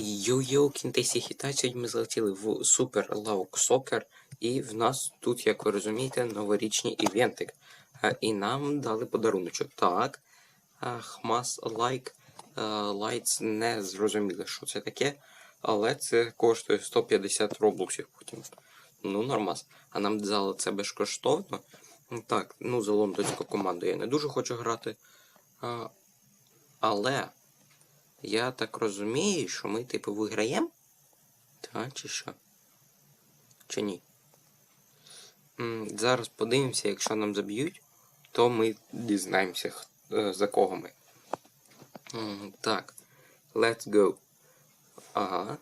Йо-йо, кінтесі хітай, ми залетіли в Super Low Soccer, і в нас тут, як ви розумієте, новорічний івентик. Е, І нам дали подаруночок. Так. е, Хмас Like е, Lights не зрозуміли, що це таке, але це коштує 150 роблоксів потім. Ну, нормас. А нам дали це безкоштовно. Ну, Так, ну за лондонську команду я не дуже хочу грати. А, але. Я так розумію, що ми, типу, виграємо? Так, чи що? Чи ні? Зараз подивимося, якщо нам заб'ють, то ми дізнаємося, е, за кого ми. Так, let's go. Ага.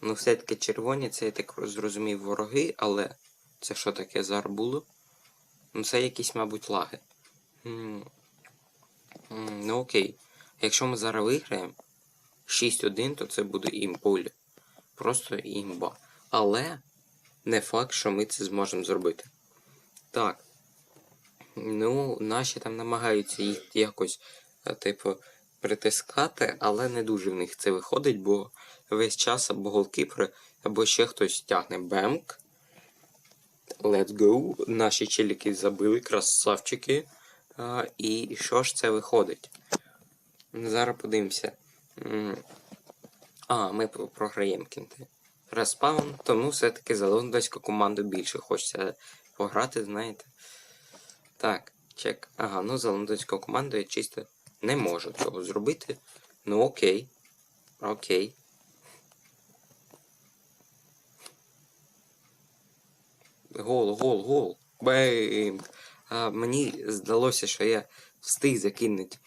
Ну, все-таки червоні, це я так зрозумів вороги, але це що таке зараз було? Ну, це якісь, мабуть, лаги. Ну окей. Якщо ми зараз виграємо 6-1, то це буде імпуль. Просто імба. Але не факт, що ми це зможемо зробити. Так. Ну, наші там намагаються їх якось, е, типу, притискати, але не дуже в них це виходить, бо весь час або голкіпери, або ще хтось тягне бемк. Let's go. Наші челіки забили, красавчики. А, і що ж це виходить? Зараз подивимося. А, ми програємо кінти. Респаун, тому все-таки за лондонську команду більше хочеться пограти, знаєте. Так, чек. Ага, ну за лондонську команду я чисто не можу цього зробити. Ну окей. Окей. Гол, гол, гол. Бейм. А, мені здалося, що я встиг закинути,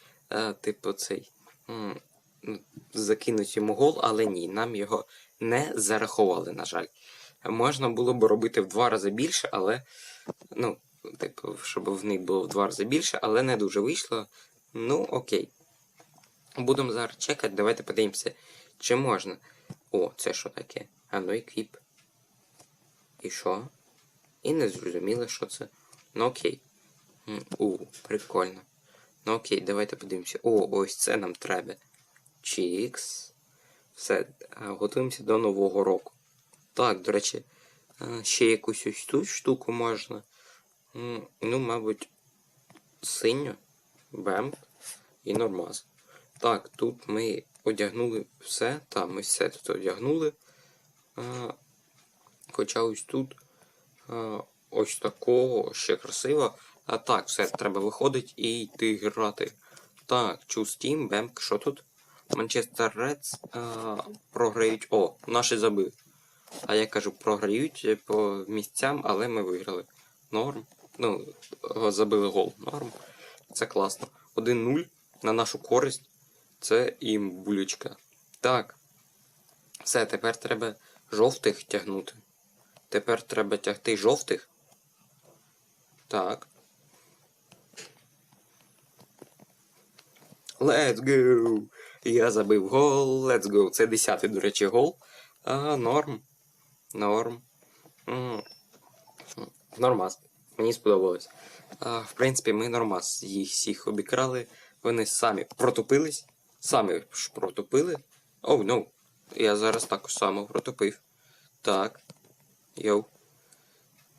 типу, цей. Закинуть йому гол, але ні, нам його не зарахували, на жаль. Можна було б робити в два рази більше, але. Ну, типу, щоб в них було в два рази більше, але не дуже вийшло. Ну, окей. Будемо зараз чекати, давайте подивимося, чи можна. О, це що таке? А ну еквіп. І що? І не зрозуміло, що це. Ну окей. У, прикольно. Ну окей, давайте подивимося. О, ось це нам треба. Чікс. Все, готуємося до Нового року. Так, до речі, ще якусь ось ту штуку можна. Ну, мабуть, синю, бемп і нормаз. Так, тут ми одягнули все. Там ми все тут одягнули. А, хоча ось тут ось такого ще красиво. А так, все, треба виходить і йти грати. Так, Team, Бемк, що тут? Манчестер Редс програють. О, наші забили. А я кажу, програють по місцям, але ми виграли. Норм. Ну, забили гол. Норм. Це класно. 1-0 на нашу користь. Це імбулечка. Так. Все, тепер треба жовтих тягнути. Тепер треба тягти жовтих. Так. Let's go! Я забив гол. Let's go. Це 10-й, до речі, гол. А, норм. Норм. Нормас. Мені сподобалось. А, в принципі, ми нормас. Їх всіх обікрали. Вони самі протупились. Самі ж протупили. Оу, oh, ну. Я зараз також само протупив. Так. Йоу.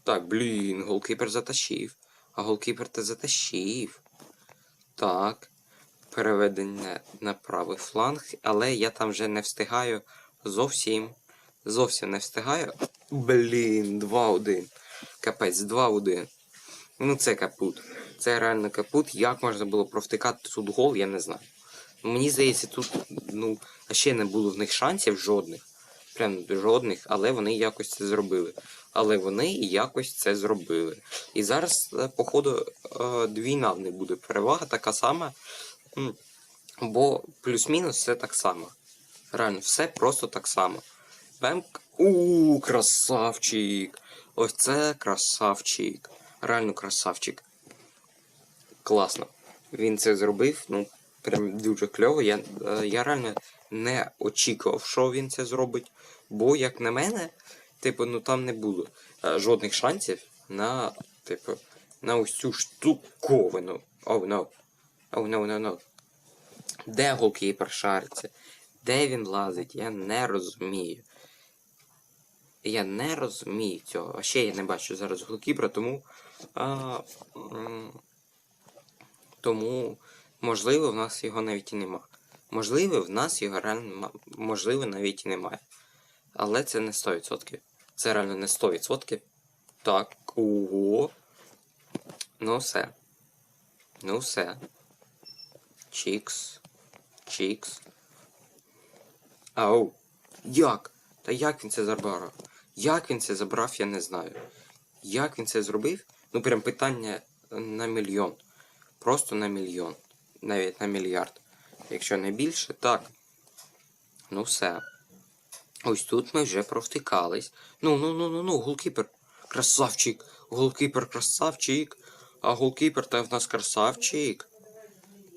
Так, блін, голкіпер затащив. А голкіпер те затащив. Так. Переведення на правий фланг, але я там вже не встигаю зовсім. Зовсім не встигаю. Блін, 2-1. Капець, 2-1. Ну це капут. Це реально капут. Як можна було провтикати тут гол, я не знаю. Мені здається, тут, ну, ще не було в них шансів жодних. Прям жодних, але вони якось це зробили. Але вони якось це зробили. І зараз, е, походу, е, двійна в них буде перевага така сама. Бо плюс-мінус все так само. Реально, все просто так само. Бемк. У, красавчик! Ось це красавчик. Реально красавчик. Класно. Він це зробив, ну, прям дуже кльово. Я, е, я реально не очікував, що він це зробить. Бо, як на мене, типу, ну там не було е, жодних шансів на, типу, на ось цю штуковину. Оу, oh, no. Oh, no, no, no. Де голкіпер шариться? Де він лазить? Я не розумію. Я не розумію цього. А ще я не бачу зараз голкіпера, тому. А, тому, можливо, в нас його навіть і нема. Можливо, в нас його реально. Можливо, навіть і немає. Але це не 100%. Це реально не 100%. Так, ого. Ну все. Ну все. Чікс. Чікс. Ау. Як? Та як він це забрав? Як він це забрав, я не знаю. Як він це зробив? Ну прям питання на мільйон. Просто на мільйон. Навіть на мільярд. Якщо не більше, так. Ну все. Ось тут ми вже провтикались. Ну, ну, ну, ну, ну, голкіпер. Красавчик. Голкіпер красавчик. А голкіпер та в нас красавчик.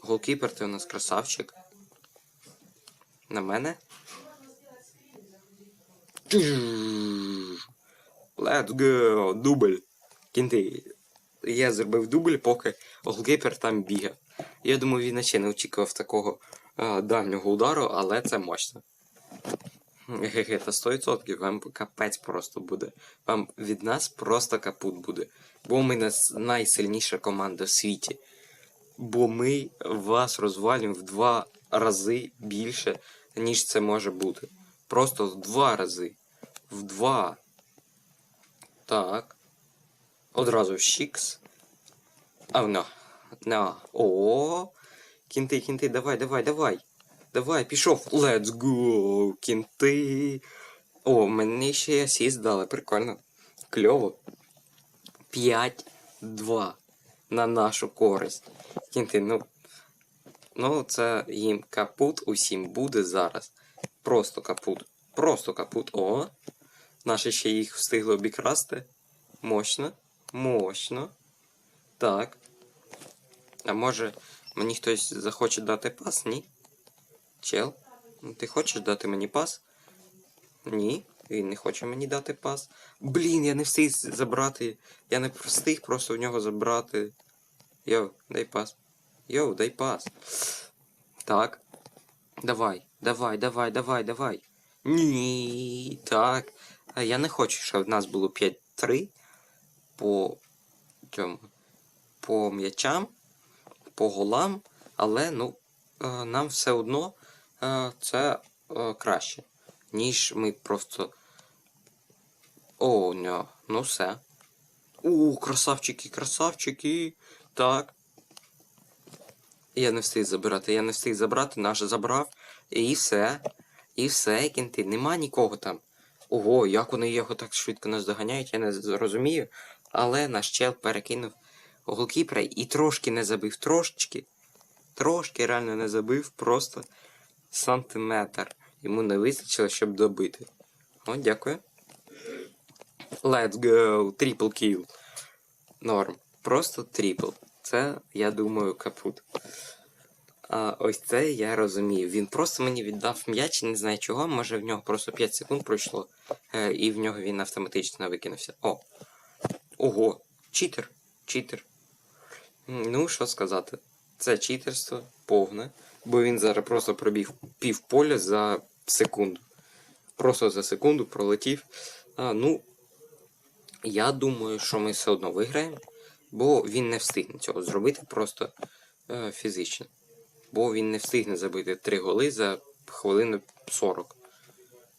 Голкіпер ти у нас красавчик. На мене? Let's go! Дубль. Кінти. Я зробив дубль, поки голкіпер там бігав. Я думаю, він ще не очікував такого а, дальнього удару, але це мощно. Ге-ге, та 100% вам капець просто буде. Вам від нас просто капут буде. Бо ми найсильніша команда в світі. Бо ми вас розвалюємо в два рази більше, ніж це може бути. Просто в два рази. В два. Так. Одразу Шікс. А, на. На. О. Кінти, кінти, давай, давай, давай. Давай, пішов. Let's go, кінти. О, мені ще асіст дали, прикольно. Кльово. 5-2 на нашу користь. Кінти, ну. Ну, це їм капут усім буде зараз. Просто капут. Просто капут. О. Наші ще їх встигли обікрасти. Мощно. Мощно. Так. А може мені хтось захоче дати пас? Ні? Чел? Ти хочеш дати мені пас? Ні, він не хоче мені дати пас. Блін, я не встиг забрати. Я не встиг просто в нього забрати. Йоу, дай пас. Йоу, дай пас. Так. Давай, давай, давай, давай, давай. Ні, так. Я не хочу, щоб в нас було 5-3 по цьому. По м'ячам, по голам, але ну, е, нам все одно е, це е, краще, ніж ми просто. О, не, ну все. У, красавчики, красавчики. Так. Я не встиг забирати, я не встиг забрати, наш забрав. І все. І все, кінти. Нема нікого там. Ого, як вони його так швидко нас доганяють, я не зрозумію. Але наш чел перекинув голкіпера і трошки не забив. Трошечки. Трошки реально не забив, просто сантиметр. Йому не вистачило, щоб добити. О, дякую. Let's go! Triple kill. Норм. Просто трипл. Це, я думаю, капут. А ось це я розумію. Він просто мені віддав м'яч, не знаю чого. Може в нього просто 5 секунд пройшло, е, і в нього він автоматично викинувся. О! Ого! Читер! Читер. Ну, що сказати. Це читерство повне, бо він зараз просто пробіг пів поля за секунду. Просто за секунду пролетів. А, ну, я думаю, що ми все одно виграємо, бо він не встигне цього зробити просто е, фізично. Бо він не встигне забити 3 голи за хвилину 40.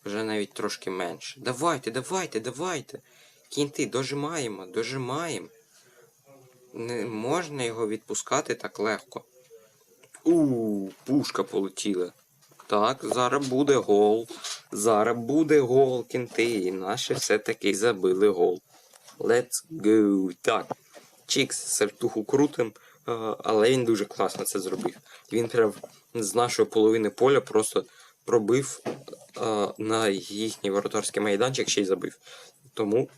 Вже навіть трошки менше. Давайте, давайте, давайте. Кінти, дожимаємо, дожимаємо. Не можна його відпускати так легко. У, пушка полетіла. Так, зараз буде гол. Зараз буде гол, кінти. І наші все-таки забили гол. Let's go. Так. Чікс сертуху крутим, е, але він дуже класно це зробив. Він прям з нашої половини поля просто пробив е, на їхній воротарський майданчик ще й забив. Тому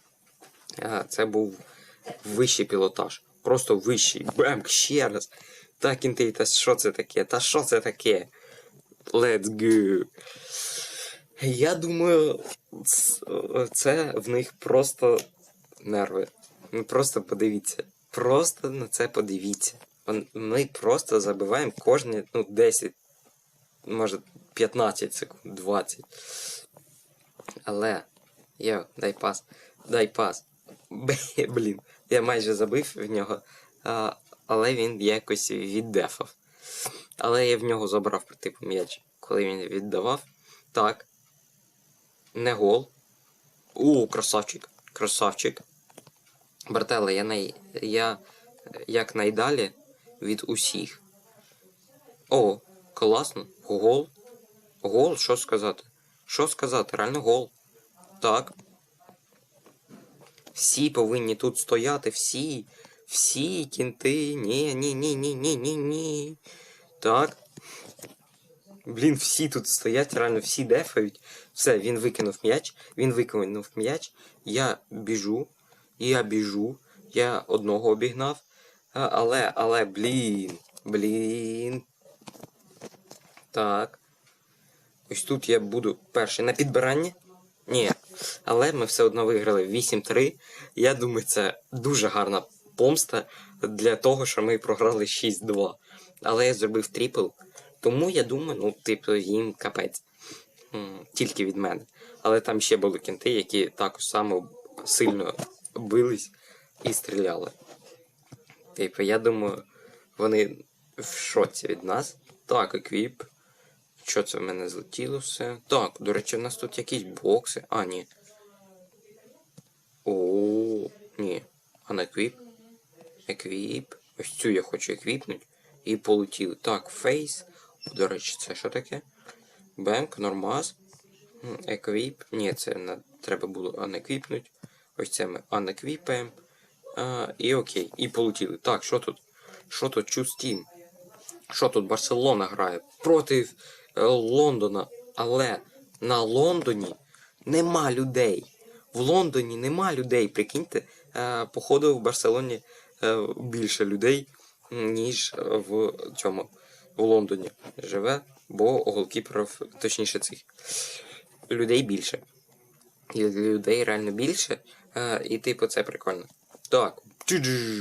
е, це був вищий пілотаж. Просто вищий. Бемк, ще раз. Так, кінти, та що це таке? Та що це таке? Let's go. Я думаю, це в них просто нерви. Ну просто подивіться. Просто на це подивіться. Ми просто забиваємо кожні ну, 10, може 15 секунд, 20. Але. Йо, дай пас. Дай пас. Блін, я майже забив в нього. Але він якось віддефав. Але я в нього забрав типу м'яч, коли він віддавав. Так. Не гол. У, красавчик. Красавчик. Братела, я най... я як найдалі від усіх. О, класно. Гол. Гол, що сказати? Що сказати? Реально гол. Так. Всі повинні тут стояти, всі. Всі кінти. Ні, ні, ні, ні, ні, ні, ні. Так. Блін, всі тут стоять, реально всі дефають. Все, він викинув м'яч, він викинув м'яч. Я біжу, я біжу, я одного обігнав. Але, але, блін, блін. Так. Ось тут я буду перший на підбиранні. Ні. Але ми все одно виграли 8-3. Я думаю, це дуже гарна помста для того, що ми програли 6-2. Але я зробив трипл. Тому я думаю, ну, типу, їм капець. Тільки від мене. Але там ще були кінти, які також само сильно бились і стріляли. Типу, я думаю, вони в шоці від нас. Так, еквіп. Що це в мене злетіло все? Так, до речі, в нас тут якісь бокси. А, ні. О, ні. А на еквіп? Еквіп. Ось цю я хочу еквіпнути. І полетіли. Так, фейс. До речі, це що таке? Бенк, нормаз. Еквіп. Ні, це не треба було анеквіпнути. Ось це ми анеквіпаємо. І окей. І полетіли. Так, що тут? Що тут Чустін? Що тут Барселона грає? Проти е, Лондона. Але на Лондоні нема людей. В Лондоні нема людей. Прикиньте, е, походу в Барселоні е, більше людей, ніж в цьому в Лондоні живе, бо голкіперів, точніше цих людей більше. Людей реально більше. Е, і типу це прикольно. Так.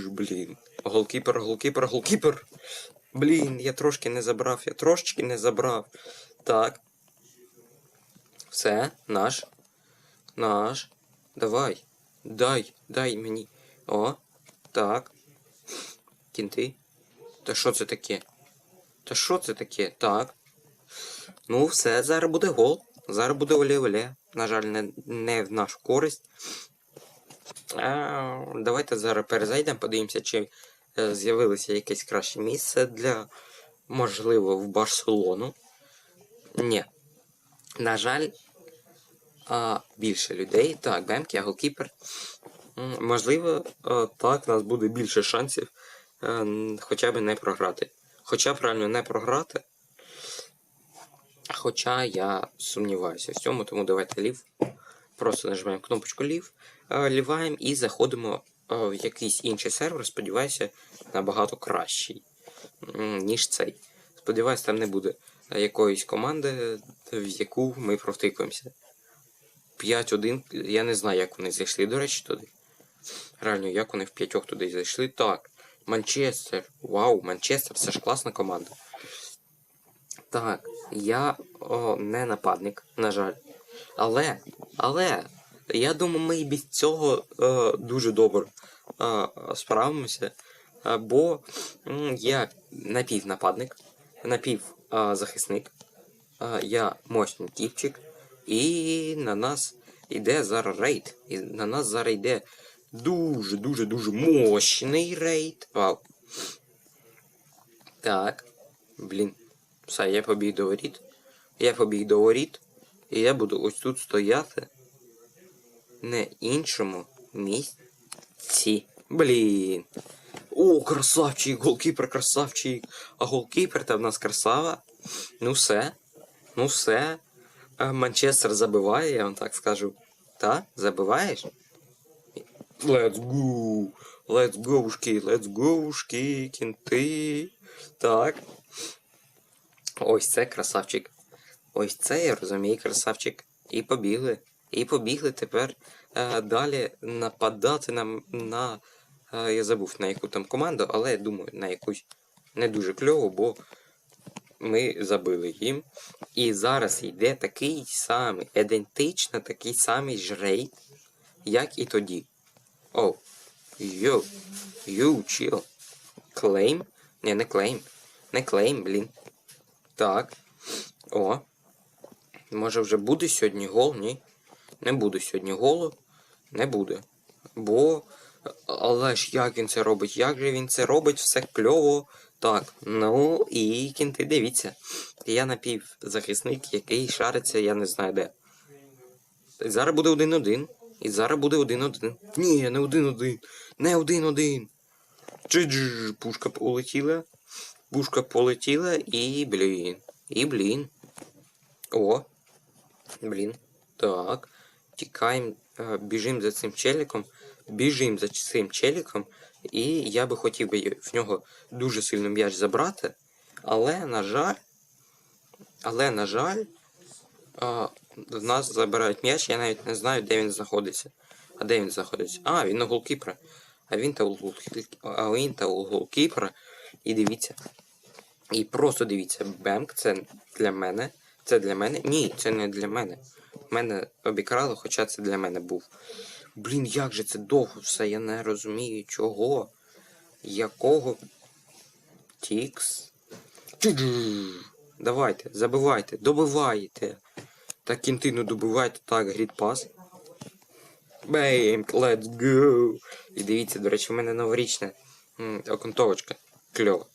Блін. Голкіпер, голкіпер, голкіпер. Блін, я трошки не забрав, я трошечки не забрав. Так. Все, наш. Наш. Давай. Дай, дай мені. О, так. Кінти. Та що це таке? Та що це таке? Так. Ну, все, зараз буде гол. Зараз буде оле-оле. На жаль, не, не в нашу користь. А, давайте зараз перезайдемо, подивимося, чи е, з'явилося якесь краще місце для, можливо, в Барселону. Ні. На жаль, а, більше людей. Так, Бемк, я голкіпер. Можливо, е, так, у нас буде більше шансів хоча б не програти. Хоча б реально не програти. Хоча я сумніваюся в цьому, тому давайте лів. Просто нажимаємо кнопочку лів, е, ліваємо і заходимо е, в якийсь інший сервер, сподіваюся, набагато кращий, ніж цей. Сподіваюся, там не буде якоїсь команди, в яку ми провтикуємося. 5-1, я не знаю, як вони зайшли, до речі, туди. Реально, як вони в п'ятьох туди зайшли. Так, Манчестер. Вау, Манчестер, це ж класна команда. Так, я о, не нападник, на жаль. Але, але, я думаю, ми і без цього е, дуже добре е, справимося. Е, бо я напівнападник, напівзахисник, е, я мощний тіпчик, і на нас іде зараз рейд. І на нас зараз йде дуже, дуже, дуже мощний рейд. Вау. Так. Блін. Все, я побіг до воріт. Я побіг до воріт. І я буду ось тут стояти. На іншому місці. Блін. О, красавчик, голкіпер красавчик. А голкіпер та в нас красава. Ну все. Ну все. Манчестер забиває, я вам так скажу. Та? Забиваєш? Let's go! Let's go, шки, let's go, шки, кінти. Так. Ось це красавчик. Ось це я розумію, красавчик. І побігли. І побігли тепер е, далі нападати на. на е, я забув на яку там команду, але я думаю, на якусь не дуже кльову, бо ми забили їм. І зараз йде такий самий, ідентично такий самий ж рейд, як і тоді. О, йоу, йоу, чіл. Клейм? Ні, не клейм. Не клейм, блін. Так. О. Може вже буде сьогодні гол? Ні. Не буде сьогодні голу. Не буде. Бо. Але ж як він це робить? Як же він це робить? Все кльово. Так, ну і кінти, дивіться. Я напівзахисник, який шариться, я не знаю де. Зараз буде один-один. І зараз буде один-один. Ні, не один-один. Не один-один. Пушка полетіла. Пушка полетіла і блін. І блін. О. Блін. Так. Тікаємо, е, біжимо за цим челіком. Біжимо за цим челіком. І я би хотів би в нього дуже сильно м'яч забрати. Але, на жаль. Але, на жаль, в нас забирають м'яч, я навіть не знаю, де він знаходиться. А де він знаходиться? А, він на голкіпера. А він та у голкі- а він та у голкіпера. І дивіться. І просто дивіться, бемк, це для мене. Це для мене. Ні, це не для мене. Мене обікрали, хоча це для мене був. Блін, як же це довго все, я не розумію чого. Якого. Тікс. Давайте, забивайте, добивайте. Так кінтину добивайте, так, грід пас. Бейм, let's go. І дивіться, до речі, в мене новорічна м, окантовочка. Кльова.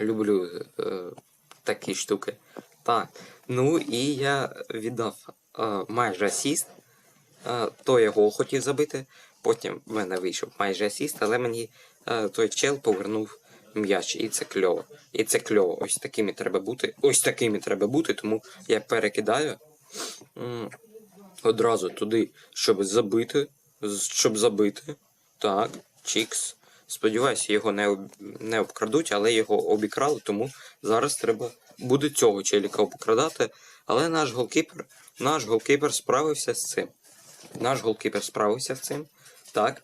Люблю е, такі штуки. Так. Ну і я віддав е, майже асіст. Е, то я гол хотів забити. Потім в мене вийшов майже асіст, але мені е, той чел повернув м'яч. І це кльово. І це кльово. Ось такими треба бути. Ось такими треба бути, тому я перекидаю одразу туди, щоб забити. Щоб забити. Так, чікс. Сподіваюся, його не, об... не обкрадуть, але його обікрали, тому зараз треба буде цього челіка обкрадати. Але наш голкіпер, наш голкіпер справився з цим. Наш голкіпер справився з цим. Так.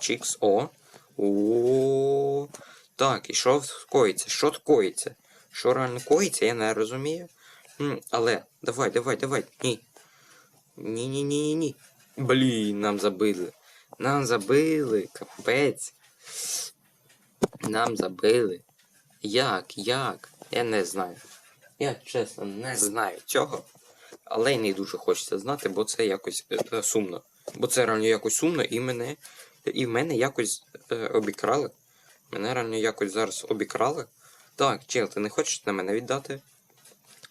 Чікс. О. О. Так, і що коїться? Що коїться? Що реально коїться, я не розумію. Але, давай, давай, давай. Ні. Ні-ні-ні-ні. Блін, нам забили. Нам забили, капець. Нам забили. Як? Як? Я не знаю. Я чесно не знаю цього. Але й не дуже хочеться знати, бо це якось е, е, сумно. Бо це реально якось сумно і мене. І мене якось е, обікрали. Мене реально якось зараз обікрали. Так, чел, ти не хочеш на мене віддати?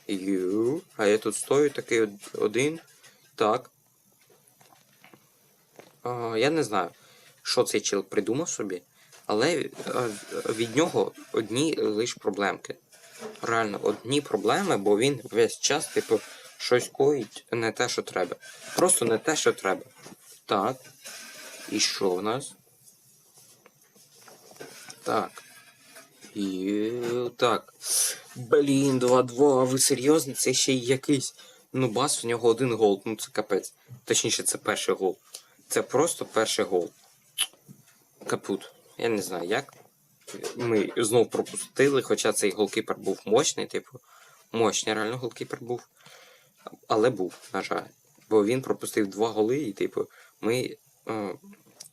Ю. А я тут стою такий один. Так. А, я не знаю, що цей чел придумав собі, але від нього одні лише проблемки. Реально, одні проблеми, бо він весь час, типу, щось коїть не те, що треба. Просто не те, що треба. Так. І що в нас? Так. І так. Блін, 2-2, а ви серйозно? Це ще якийсь. Ну, бас, в нього один гол. Ну це капець. Точніше, це перший гол. Це просто перший гол. Капут. Я не знаю як. Ми знов пропустили, хоча цей голкіпер був мощний, типу. Мощний реально голкіпер був. Але був, на жаль. Бо він пропустив два голи, і, типу, ми. Е,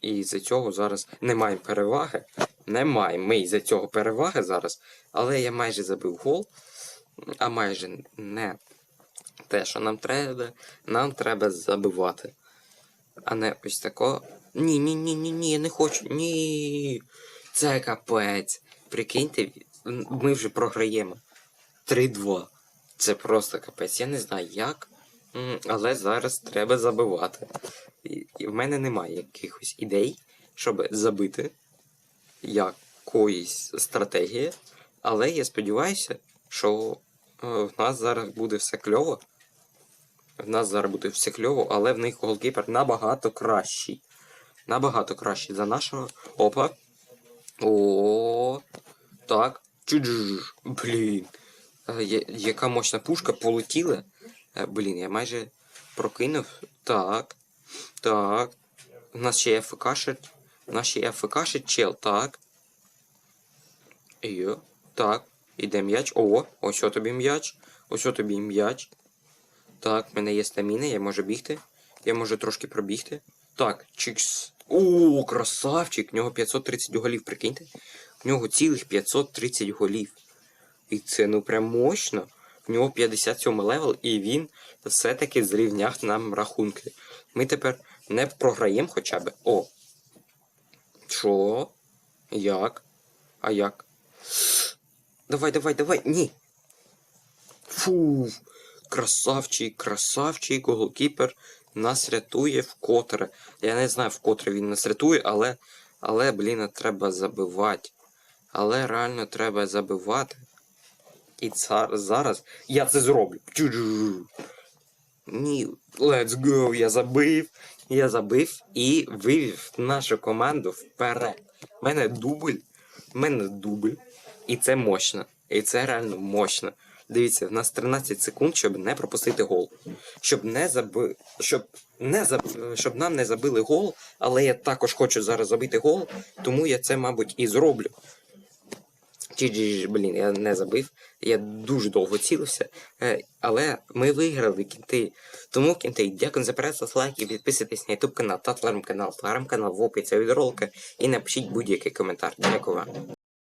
і за цього зараз не маємо переваги. Не маємо ми із-за цього переваги зараз. Але я майже забив гол. А майже не те, що нам треба. Нам треба забивати. А не ось тако. Ні, ні, я не хочу. Ні. Це капець. Прикиньте, ми вже програємо. 3-2. Це просто капець. Я не знаю як. Але зараз треба забивати. І в мене немає якихось ідей, щоб забити якоїсь стратегії. Але я сподіваюся, що е, в нас зараз буде все кльово. В нас зараз буде все кльово, але в них голкіпер набагато кращий. Набагато кращий за нашого. Опа. О, так. Чудж. Блін. Е, Яка мощна пушка полетіла. Е, Блін, я майже прокинув. Так. Так. У нас ще є ФКшить. У нас ще чел, так. Йо. Так. Іде м'яч. О, ось тобі м'яч. Ось тобі м'яч. Так, в мене є стаміна, я можу бігти. Я можу трошки пробігти. Так, чикс. О, красавчик! В нього 530 голів, прикиньте. В нього цілих 530 голів. І це ну прям мощно. В нього 57 левел, і він все-таки зрівняв нам рахунки. Ми тепер не програємо хоча б. О. Що? Як? А як? Давай, давай, давай. Ні. Фу. Красавчик, красавчик, голкіпер нас рятує вкотре. Я не знаю, вкотре він нас рятує, але. Але, блін, треба забивати. Але реально треба забивати. І цар, зараз я це зроблю. Ні, let's go, я забив. Я забив і вивів нашу команду вперед. У мене дубль. У мене дубль. І це мощно. І це реально мощно. Дивіться, в нас 13 секунд, щоб не пропустити гол. Щоб не заби... щоб не заб... щоб нам не забили гол, але я також хочу зараз забити гол, тому я це, мабуть, і зроблю. Чи блін, я не забив. Я дуже довго цілився. Е, але ми виграли кінти. Тому кінти, дякую за перегляд, лайк і підписуйтесь на YouTube канал та телеграм канал, телеграм канал в описі від ролика і напишіть будь-який коментар. Дякую вам.